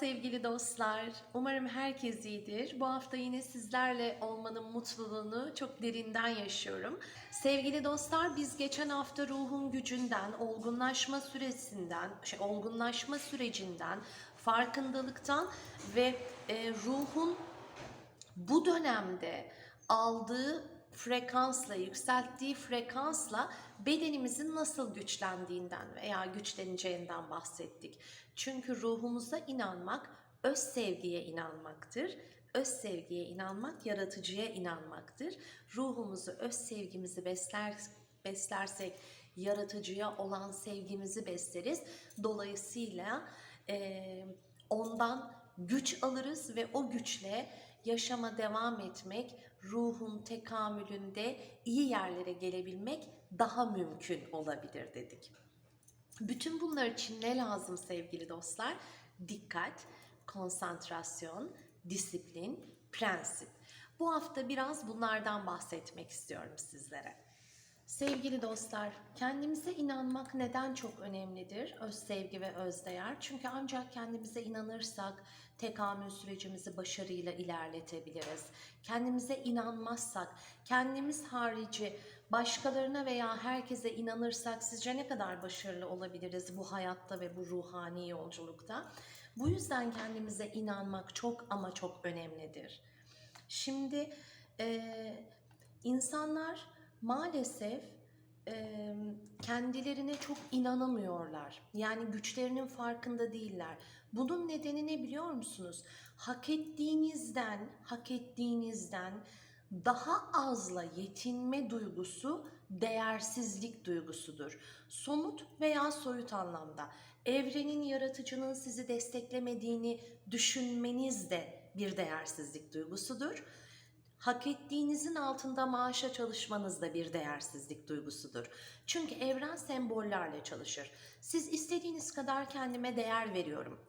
Sevgili dostlar. Umarım herkes iyidir. Bu hafta yine sizlerle olmanın mutluluğunu çok derinden yaşıyorum. Sevgili dostlar biz geçen hafta ruhun gücünden, olgunlaşma süresinden, şey, olgunlaşma sürecinden, farkındalıktan ve e, ruhun bu dönemde aldığı frekansla, yükselttiği frekansla bedenimizin nasıl güçlendiğinden veya güçleneceğinden bahsettik. Çünkü ruhumuza inanmak öz sevgiye inanmaktır. Öz sevgiye inanmak yaratıcıya inanmaktır. Ruhumuzu, öz sevgimizi besler beslersek yaratıcıya olan sevgimizi besleriz. Dolayısıyla eee, ondan güç alırız ve o güçle yaşama devam etmek, ruhun tekamülünde iyi yerlere gelebilmek daha mümkün olabilir dedik. Bütün bunlar için ne lazım sevgili dostlar? Dikkat, konsantrasyon, disiplin, prensip. Bu hafta biraz bunlardan bahsetmek istiyorum sizlere. Sevgili dostlar, kendimize inanmak neden çok önemlidir? Öz sevgi ve öz değer. Çünkü ancak kendimize inanırsak tekamül sürecimizi başarıyla ilerletebiliriz. Kendimize inanmazsak, kendimiz harici başkalarına veya herkese inanırsak sizce ne kadar başarılı olabiliriz bu hayatta ve bu ruhani yolculukta? Bu yüzden kendimize inanmak çok ama çok önemlidir. Şimdi eee, insanlar maalesef eee, kendilerine çok inanamıyorlar. Yani güçlerinin farkında değiller. Bunun nedeni ne biliyor musunuz? Hak ettiğinizden, hak ettiğinizden daha azla yetinme duygusu değersizlik duygusudur. Somut veya soyut anlamda evrenin yaratıcının sizi desteklemediğini düşünmeniz de bir değersizlik duygusudur. Hak ettiğinizin altında maaşa çalışmanız da bir değersizlik duygusudur. Çünkü evren sembollerle çalışır. Siz istediğiniz kadar kendime değer veriyorum.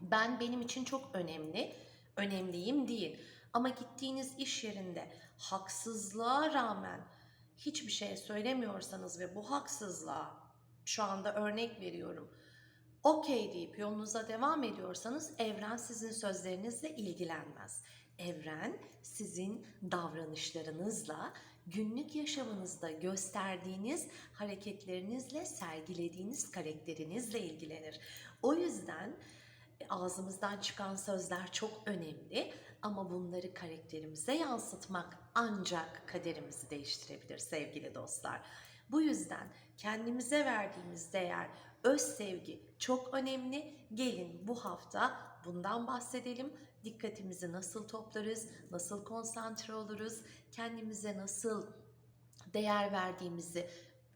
Ben benim için çok önemli, önemliyim değil. Ama gittiğiniz iş yerinde haksızlığa rağmen hiçbir şey söylemiyorsanız ve bu haksızlığa şu anda örnek veriyorum. Okey deyip yolunuza devam ediyorsanız evren sizin sözlerinizle ilgilenmez. Evren sizin davranışlarınızla, günlük yaşamınızda gösterdiğiniz hareketlerinizle, sergilediğiniz karakterinizle ilgilenir. O yüzden ağzımızdan çıkan sözler çok önemli ama bunları karakterimize yansıtmak ancak kaderimizi değiştirebilir sevgili dostlar. Bu yüzden kendimize verdiğimiz değer, öz sevgi çok önemli. Gelin bu hafta bundan bahsedelim. Dikkatimizi nasıl toplarız, nasıl konsantre oluruz, kendimize nasıl değer verdiğimizi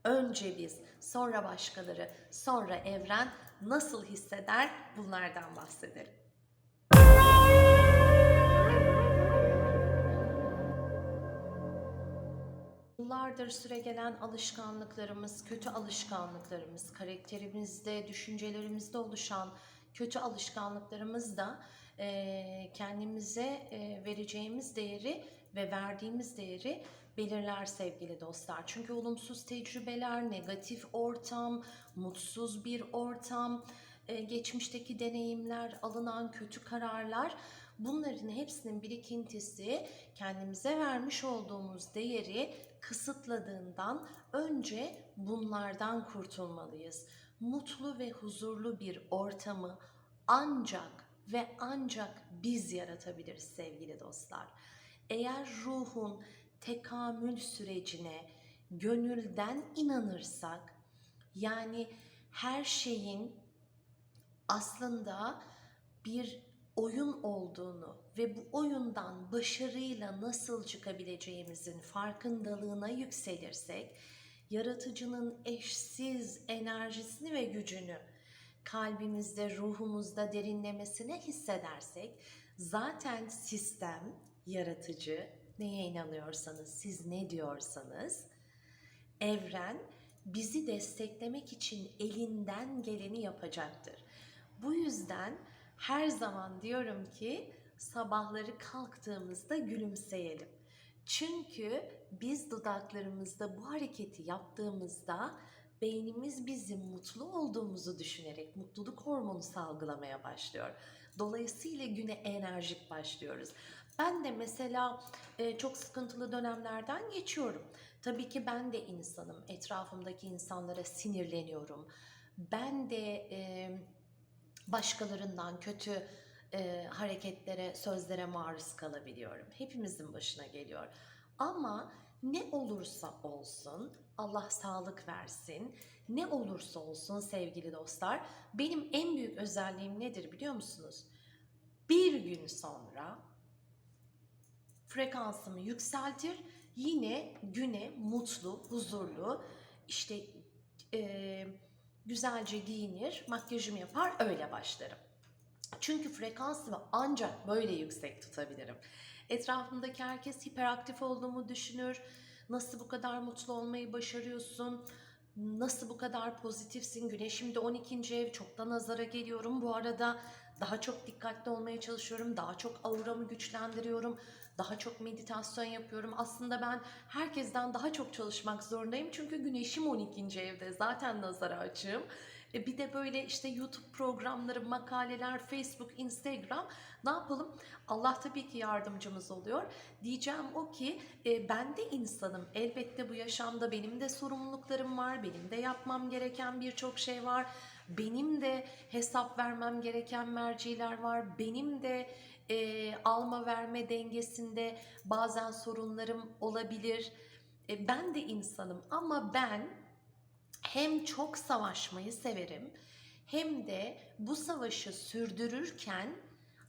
önce biz, sonra başkaları, sonra evren nasıl hisseder bunlardan bahsedelim. Yıllardır süregelen alışkanlıklarımız, kötü alışkanlıklarımız, karakterimizde, düşüncelerimizde oluşan kötü alışkanlıklarımız da eee, kendimize eee, vereceğimiz değeri ve verdiğimiz değeri belirler sevgili dostlar. Çünkü olumsuz tecrübeler, negatif ortam, mutsuz bir ortam, eee, geçmişteki deneyimler, alınan kötü kararlar bunların hepsinin birikintisi kendimize vermiş olduğumuz değeri kısıtladığından önce bunlardan kurtulmalıyız. Mutlu ve huzurlu bir ortamı ancak ve ancak biz yaratabiliriz sevgili dostlar. Eğer ruhun tekamül sürecine gönülden inanırsak, yani her şeyin aslında bir oyun olduğunu ve bu oyundan başarıyla nasıl çıkabileceğimizin farkındalığına yükselirsek, yaratıcının eşsiz enerjisini ve gücünü kalbimizde, ruhumuzda derinlemesine hissedersek, zaten sistem, yaratıcı, neye inanıyorsanız, siz ne diyorsanız, evren bizi desteklemek için elinden geleni yapacaktır. Bu yüzden her zaman diyorum ki sabahları kalktığımızda gülümseyelim. Çünkü biz dudaklarımızda bu hareketi yaptığımızda beynimiz bizim mutlu olduğumuzu düşünerek mutluluk hormonu salgılamaya başlıyor. Dolayısıyla güne enerjik başlıyoruz. Ben de mesela e, çok sıkıntılı dönemlerden geçiyorum. Tabii ki ben de insanım. Etrafımdaki insanlara sinirleniyorum. Ben de e, başkalarından kötü e, hareketlere, sözlere maruz kalabiliyorum. Hepimizin başına geliyor. Ama ne olursa olsun Allah sağlık versin. Ne olursa olsun sevgili dostlar, benim en büyük özelliğim nedir biliyor musunuz? Bir gün sonra frekansımı yükseltir, yine güne mutlu, huzurlu, işte e, güzelce giyinir, makyajımı yapar, öyle başlarım. Çünkü frekansımı ancak böyle yüksek tutabilirim. Etrafımdaki herkes hiperaktif olduğumu düşünür. Nasıl bu kadar mutlu olmayı başarıyorsun? Nasıl bu kadar pozitifsin? Güneşim de 12. ev. Çoktan nazara geliyorum. Bu arada daha çok dikkatli olmaya çalışıyorum. Daha çok auramı güçlendiriyorum. Daha çok meditasyon yapıyorum. Aslında ben herkesten daha çok çalışmak zorundayım. Çünkü güneşim 12. evde. Zaten nazara açığım. E bir de böyle işte YouTube programları, makaleler, Facebook, Instagram ne yapalım? Allah tabii ki yardımcımız oluyor. Diyeceğim o ki e, ben de insanım. Elbette bu yaşamda benim de sorumluluklarım var. Benim de yapmam gereken birçok şey var. Benim de hesap vermem gereken merciler var. Benim de e, alma verme dengesinde bazen sorunlarım olabilir. E, ben de insanım ama ben hem çok savaşmayı severim hem de bu savaşı sürdürürken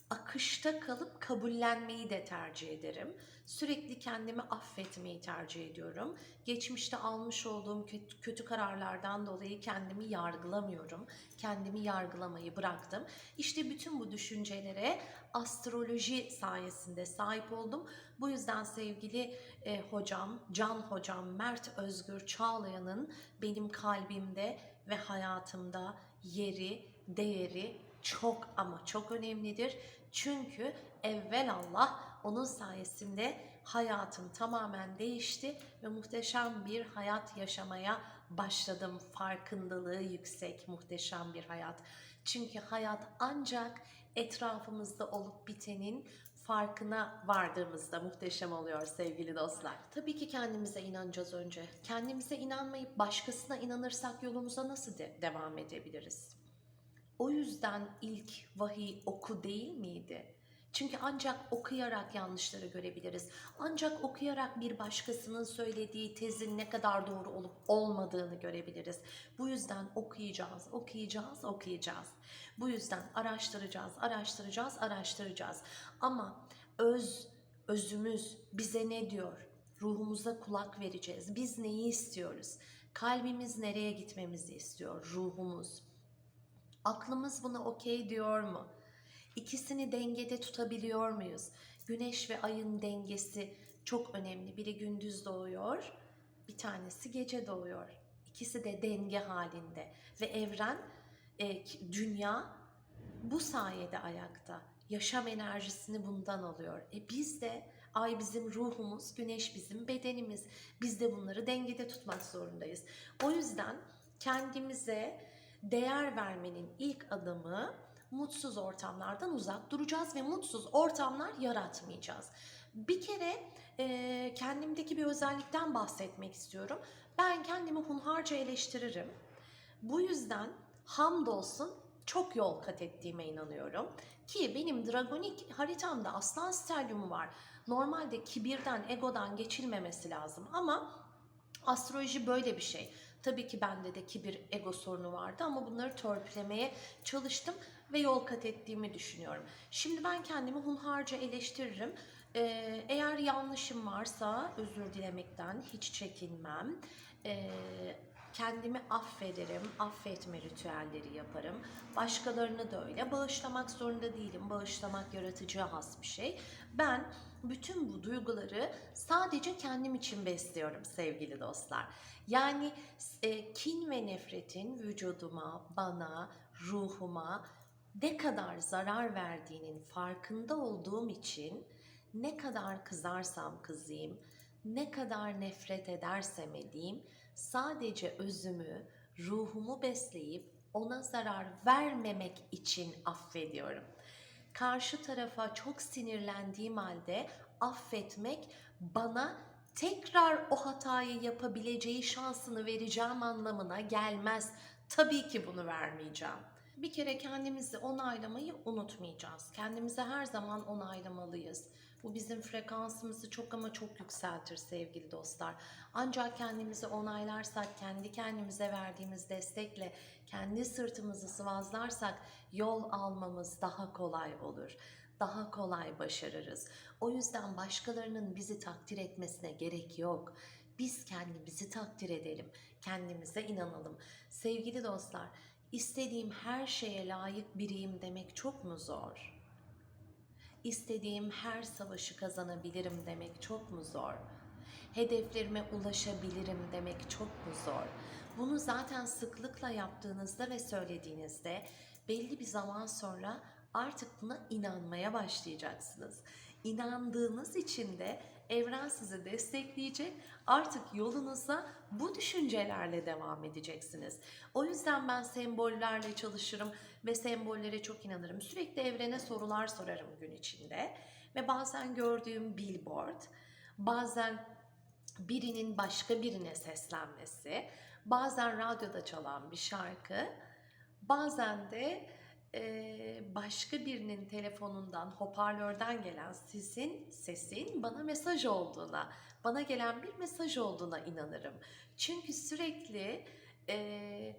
akışta kalıp kabullenmeyi de tercih ederim. Sürekli kendimi affetmeyi tercih ediyorum. Geçmişte almış olduğum kötü, kararlardan dolayı kendimi yargılamıyorum. Kendimi yargılamayı bıraktım. İşte bütün bu düşüncelere astroloji sayesinde sahip oldum. Bu yüzden sevgili e, hocam, can hocam Mert Özgür Çağlayan'ın benim kalbimde ve hayatımda yeri, değeri çok ama çok önemlidir. Çünkü evvel Allah onun sayesinde hayatım tamamen değişti ve muhteşem bir hayat yaşamaya başladım. Farkındalığı yüksek, muhteşem bir hayat. Çünkü hayat ancak etrafımızda olup bitenin farkına vardığımızda muhteşem oluyor sevgili dostlar. Tabii ki kendimize inanacağız önce. Kendimize inanmayıp başkasına inanırsak yolumuza nasıl de- devam edebiliriz? O yüzden ilk vahiy oku değil miydi? Çünkü ancak okuyarak yanlışları görebiliriz. Ancak okuyarak bir başkasının söylediği tezin ne kadar doğru olup olmadığını görebiliriz. Bu yüzden okuyacağız, okuyacağız, okuyacağız. Bu yüzden araştıracağız, araştıracağız, araştıracağız. Ama öz, özümüz bize ne diyor? Ruhumuza kulak vereceğiz. Biz neyi istiyoruz? Kalbimiz nereye gitmemizi istiyor? Ruhumuz. Aklımız buna okey diyor mu? İkisini dengede tutabiliyor muyuz? Güneş ve ayın dengesi çok önemli. Biri gündüz doğuyor, bir tanesi gece doğuyor. İkisi de denge halinde ve evren, e, dünya bu sayede ayakta. Yaşam enerjisini bundan alıyor. E biz de ay bizim ruhumuz, güneş bizim bedenimiz. Biz de bunları dengede tutmak zorundayız. O yüzden kendimize değer vermenin ilk adımı mutsuz ortamlardan uzak duracağız ve mutsuz ortamlar yaratmayacağız. Bir kere e, kendimdeki bir özellikten bahsetmek istiyorum. Ben kendimi hunharca eleştiririm. Bu yüzden hamdolsun çok yol kat ettiğime inanıyorum. Ki benim dragonik haritamda aslan stelyumu var. Normalde kibirden, egodan geçilmemesi lazım ama astroloji böyle bir şey. Tabii ki bende de kibir, ego sorunu vardı ama bunları törpülemeye çalıştım ve yol kat ettiğimi düşünüyorum. Şimdi ben kendimi hunharca eleştiririm. Ee, eğer yanlışım varsa özür dilemekten hiç çekinmem. Ee, kendimi affederim, affetme ritüelleri yaparım. Başkalarını da öyle. Bağışlamak zorunda değilim. Bağışlamak yaratıcıya has bir şey. Ben bütün bu duyguları sadece kendim için besliyorum sevgili dostlar. Yani e, kin ve nefretin vücuduma, bana, ruhuma ne kadar zarar verdiğinin farkında olduğum için ne kadar kızarsam kızayım, ne kadar nefret edersem edeyim sadece özümü, ruhumu besleyip ona zarar vermemek için affediyorum. Karşı tarafa çok sinirlendiğim halde affetmek bana tekrar o hatayı yapabileceği şansını vereceğim anlamına gelmez. Tabii ki bunu vermeyeceğim. Bir kere kendimizi onaylamayı unutmayacağız. Kendimizi her zaman onaylamalıyız. Bu bizim frekansımızı çok ama çok yükseltir sevgili dostlar. Ancak kendimizi onaylarsak, kendi kendimize verdiğimiz destekle, kendi sırtımızı sıvazlarsak yol almamız daha kolay olur. Daha kolay başarırız. O yüzden başkalarının bizi takdir etmesine gerek yok. Biz kendimizi takdir edelim, kendimize inanalım. Sevgili dostlar, istediğim her şeye layık biriyim demek çok mu zor? İstediğim her savaşı kazanabilirim demek çok mu zor? Hedeflerime ulaşabilirim demek çok mu zor? Bunu zaten sıklıkla yaptığınızda ve söylediğinizde belli bir zaman sonra artık buna inanmaya başlayacaksınız. İnandığınız için de evren sizi destekleyecek. Artık yolunuza bu düşüncelerle devam edeceksiniz. O yüzden ben sembollerle çalışırım ve sembollere çok inanırım. Sürekli evrene sorular sorarım gün içinde. Ve bazen gördüğüm billboard, bazen birinin başka birine seslenmesi, bazen radyoda çalan bir şarkı, bazen de başka birinin telefonundan, hoparlörden gelen sizin sesin bana mesaj olduğuna, bana gelen bir mesaj olduğuna inanırım. Çünkü sürekli eee,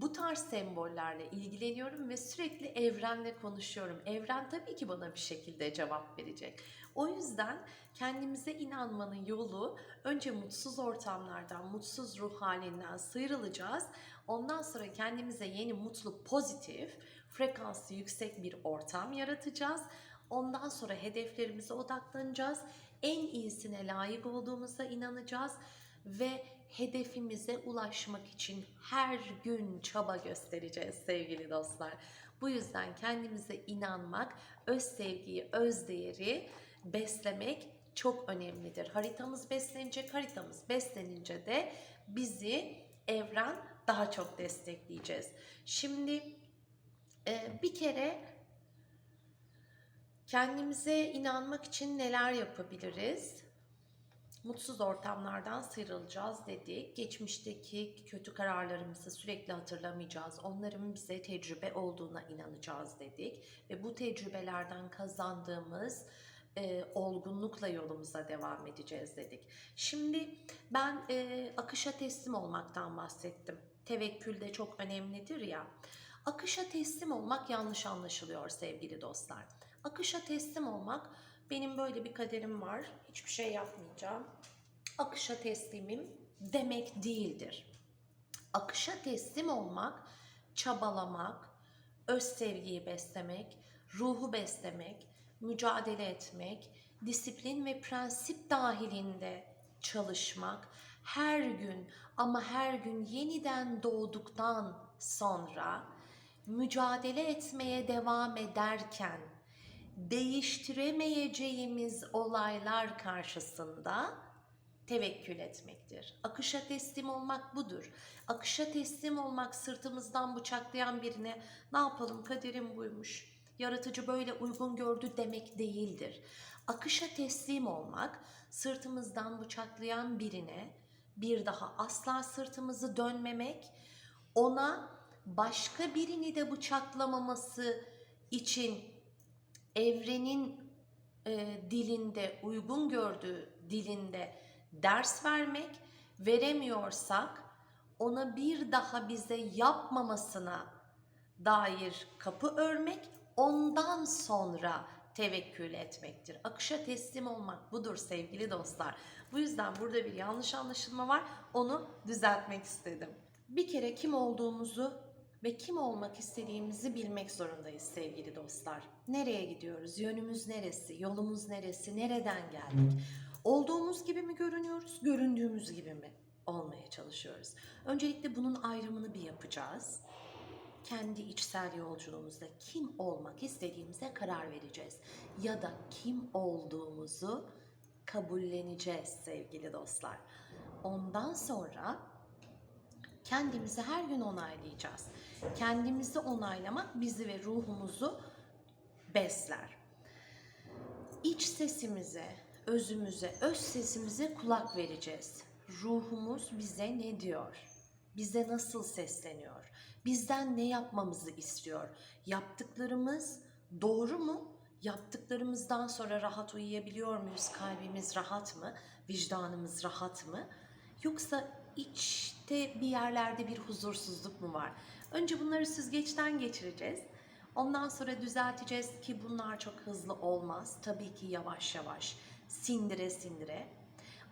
bu tarz sembollerle ilgileniyorum ve sürekli evrenle konuşuyorum. Evren tabii ki bana bir şekilde cevap verecek. O yüzden kendimize inanmanın yolu önce mutsuz ortamlardan, mutsuz ruh halinden sıyrılacağız. Ondan sonra kendimize yeni, mutlu, pozitif, frekansı yüksek bir ortam yaratacağız. Ondan sonra hedeflerimize odaklanacağız. En iyisine layık olduğumuza inanacağız ve hedefimize ulaşmak için her gün çaba göstereceğiz sevgili dostlar. Bu yüzden kendimize inanmak, öz sevgiyi, öz değeri beslemek çok önemlidir. Haritamız beslenecek, haritamız beslenince de bizi evren daha çok destekleyeceğiz. Şimdi e, bir kere kendimize inanmak için neler yapabiliriz? Mutsuz ortamlardan sıyrılacağız dedik. Geçmişteki kötü kararlarımızı sürekli hatırlamayacağız. Onların bize tecrübe olduğuna inanacağız dedik. Ve bu tecrübelerden kazandığımız e, olgunlukla yolumuza devam edeceğiz dedik. Şimdi ben e, akışa teslim olmaktan bahsettim. Tevekkül de çok önemlidir ya. Akışa teslim olmak yanlış anlaşılıyor sevgili dostlar. Akışa teslim olmak benim böyle bir kaderim var. Hiçbir şey yapmayacağım. Akışa teslimim demek değildir. Akışa teslim olmak, çabalamak, öz sevgiyi beslemek, ruhu beslemek, mücadele etmek, disiplin ve prensip dahilinde çalışmak, her gün ama her gün yeniden doğduktan sonra mücadele etmeye devam ederken değiştiremeyeceğimiz olaylar karşısında tevekkül etmektir. Akışa teslim olmak budur. Akışa teslim olmak sırtımızdan bıçaklayan birine ne yapalım kaderim buymuş. Yaratıcı böyle uygun gördü demek değildir. Akışa teslim olmak sırtımızdan bıçaklayan birine bir daha asla sırtımızı dönmemek, ona başka birini de bıçaklamaması için evrenin e, dilinde uygun gördüğü dilinde ders vermek, veremiyorsak ona bir daha bize yapmamasına dair kapı örmek, ondan sonra tevekkül etmektir. Akışa teslim olmak budur sevgili dostlar. Bu yüzden burada bir yanlış anlaşılma var. Onu düzeltmek istedim. Bir kere kim olduğumuzu ve kim olmak istediğimizi bilmek zorundayız sevgili dostlar. Nereye gidiyoruz? Yönümüz neresi? Yolumuz neresi? Nereden geldik? Olduğumuz gibi mi görünüyoruz? Göründüğümüz gibi mi olmaya çalışıyoruz? Öncelikle bunun ayrımını bir yapacağız. Kendi içsel yolculuğumuzda kim olmak istediğimize karar vereceğiz. Ya da kim olduğumuzu kabulleneceğiz sevgili dostlar. Ondan sonra Kendimizi her gün onaylayacağız. Kendimizi onaylamak bizi ve ruhumuzu besler. İç sesimize, özümüze, öz sesimize kulak vereceğiz. Ruhumuz bize ne diyor? Bize nasıl sesleniyor? Bizden ne yapmamızı istiyor? Yaptıklarımız doğru mu? Yaptıklarımızdan sonra rahat uyuyabiliyor muyuz? Kalbimiz rahat mı? Vicdanımız rahat mı? Yoksa içte bir yerlerde bir huzursuzluk mu var? Önce bunları süzgeçten geçireceğiz. Ondan sonra düzelteceğiz ki bunlar çok hızlı olmaz. Tabii ki yavaş yavaş, sindire sindire.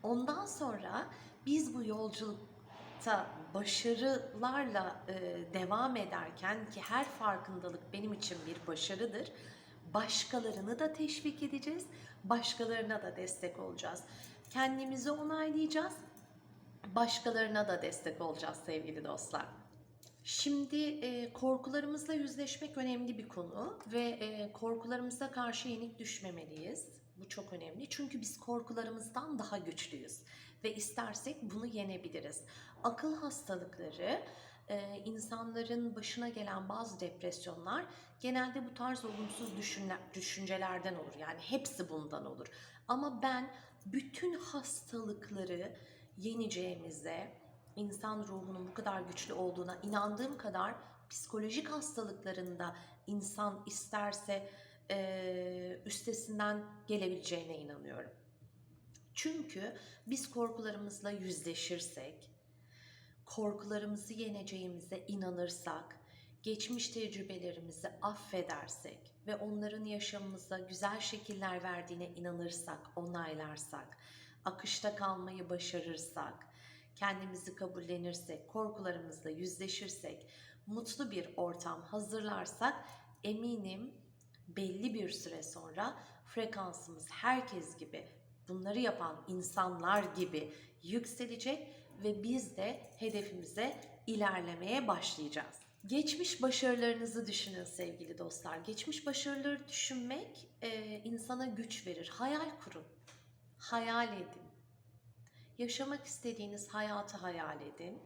Ondan sonra biz bu yolculukta başarılarla e, devam ederken ki her farkındalık benim için bir başarıdır. Başkalarını da teşvik edeceğiz, başkalarına da destek olacağız. Kendimizi onaylayacağız, başkalarına da destek olacağız sevgili dostlar. Şimdi e, korkularımızla yüzleşmek önemli bir konu ve e, korkularımıza karşı yenik düşmemeliyiz. Bu çok önemli çünkü biz korkularımızdan daha güçlüyüz ve istersek bunu yenebiliriz. Akıl hastalıkları, e, insanların başına gelen bazı depresyonlar genelde bu tarz olumsuz düşünler, düşüncelerden olur. Yani hepsi bundan olur. Ama ben bütün hastalıkları yeneceğimize, insan ruhunun bu kadar güçlü olduğuna inandığım kadar psikolojik hastalıklarında insan isterse e, üstesinden gelebileceğine inanıyorum. Çünkü biz korkularımızla yüzleşirsek, korkularımızı yeneceğimize inanırsak, geçmiş tecrübelerimizi affedersek ve onların yaşamımıza güzel şekiller verdiğine inanırsak, onaylarsak, akışta kalmayı başarırsak, kendimizi kabullenirsek, korkularımızla yüzleşirsek, mutlu bir ortam hazırlarsak eminim belli bir süre sonra frekansımız herkes gibi bunları yapan insanlar gibi yükselecek ve biz de hedefimize ilerlemeye başlayacağız. Geçmiş başarılarınızı düşünün sevgili dostlar. Geçmiş başarıları düşünmek e, insana güç verir. Hayal kurun. Hayal edin. Yaşamak istediğiniz hayatı hayal edin.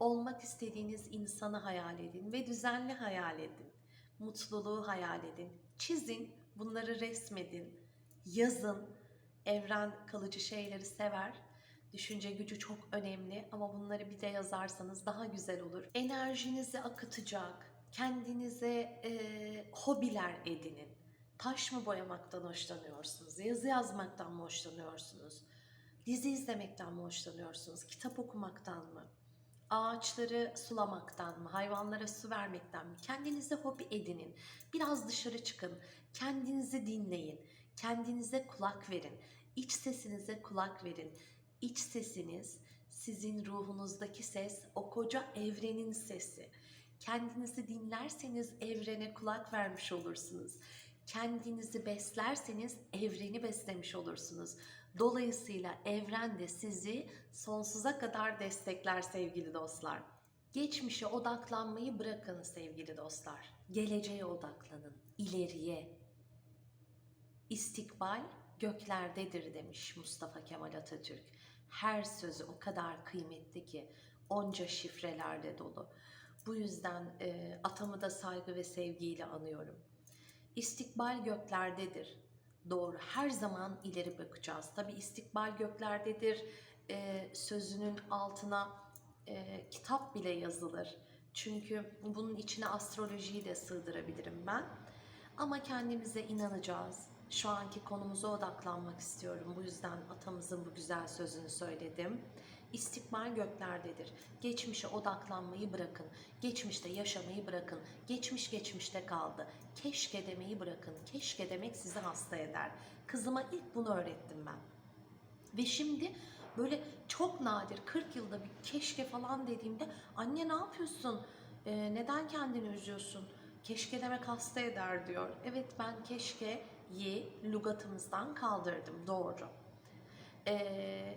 Olmak istediğiniz insanı hayal edin ve düzenli hayal edin. Mutluluğu hayal edin. Çizin, bunları resmedin, yazın. Evren kalıcı şeyleri sever. Düşünce gücü çok önemli ama bunları bir de yazarsanız daha güzel olur. Enerjinizi akıtacak, kendinize e, hobiler edinin. Taş mı boyamaktan hoşlanıyorsunuz? Yazı yazmaktan mı hoşlanıyorsunuz? Dizi izlemekten mi hoşlanıyorsunuz? Kitap okumaktan mı? Ağaçları sulamaktan mı? Hayvanlara su vermekten mi? Kendinize hobi edinin. Biraz dışarı çıkın. Kendinizi dinleyin. Kendinize kulak verin. İç sesinize kulak verin. İç sesiniz sizin ruhunuzdaki ses, o koca evrenin sesi. Kendinizi dinlerseniz evrene kulak vermiş olursunuz. Kendinizi beslerseniz evreni beslemiş olursunuz. Dolayısıyla evren de sizi sonsuza kadar destekler sevgili dostlar. Geçmişe odaklanmayı bırakın sevgili dostlar. Geleceğe odaklanın, ileriye. İstikbal göklerdedir demiş Mustafa Kemal Atatürk. Her sözü o kadar kıymetli ki onca şifrelerle dolu. Bu yüzden e, atamı da saygı ve sevgiyle anıyorum. İstikbal göklerdedir. Doğru. Her zaman ileri bakacağız. Tabi istikbal göklerdedir. e, sözünün altına e, kitap bile yazılır. Çünkü bunun içine astrolojiyi de sığdırabilirim ben. Ama kendimize inanacağız. Şu anki konumuza odaklanmak istiyorum. Bu yüzden atamızın bu güzel sözünü söyledim. İstikbal göklerdedir. Geçmişe odaklanmayı bırakın. Geçmişte yaşamayı bırakın. Geçmiş geçmişte kaldı. Keşke demeyi bırakın. Keşke demek sizi hasta eder. Kızıma ilk bunu öğrettim ben. Ve şimdi böyle çok nadir 40 yılda bir keşke falan dediğimde anne ne yapıyorsun? Ee, neden kendini üzüyorsun? Keşke demek hasta eder diyor. Evet ben keşkeyi lügatımızdan kaldırdım doğru. Ee,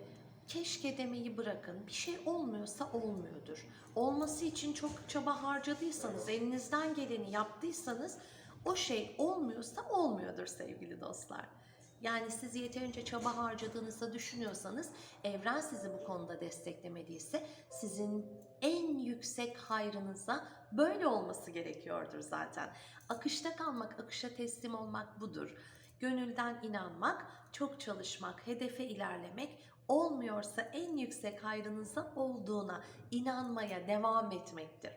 keşke demeyi bırakın. Bir şey olmuyorsa olmuyordur. Olması için çok çaba harcadıysanız, elinizden geleni yaptıysanız o şey olmuyorsa olmuyordur sevgili dostlar. Yani siz yeterince çaba harcadığınızda düşünüyorsanız evren sizi bu konuda desteklemediyse sizin en yüksek hayrınıza böyle olması gerekiyordur zaten. Akışta kalmak, akışa teslim olmak budur. Gönülden inanmak, çok çalışmak, hedefe ilerlemek, olmuyorsa en yüksek hayrınıza olduğuna inanmaya devam etmektir.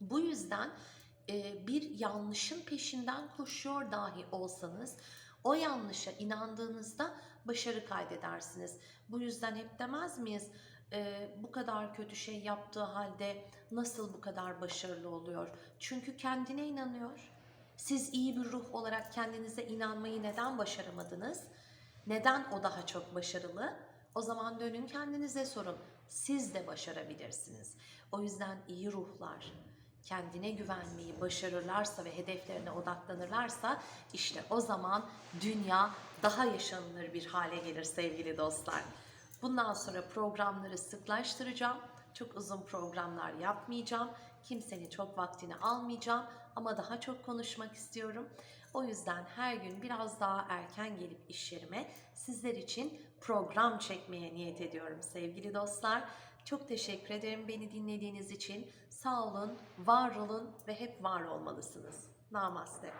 Bu yüzden e, bir yanlışın peşinden koşuyor dahi olsanız o yanlışa inandığınızda başarı kaydedersiniz. Bu yüzden hep demez miyiz? e, bu kadar kötü şey yaptığı halde nasıl bu kadar başarılı oluyor? Çünkü kendine inanıyor. Siz iyi bir ruh olarak kendinize inanmayı neden başaramadınız? Neden o daha çok başarılı? O zaman dönün kendinize sorun. Siz de başarabilirsiniz. O yüzden iyi ruhlar kendine güvenmeyi başarırlarsa ve hedeflerine odaklanırlarsa işte o zaman dünya daha yaşanılır bir hale gelir sevgili dostlar. Bundan sonra programları sıklaştıracağım. Çok uzun programlar yapmayacağım. Kimsenin çok vaktini almayacağım ama daha çok konuşmak istiyorum. O yüzden her gün biraz daha erken gelip iş yerime sizler için program çekmeye niyet ediyorum sevgili dostlar. Çok teşekkür ederim beni dinlediğiniz için. Sağ olun, var olun ve hep var olmalısınız. Namaste.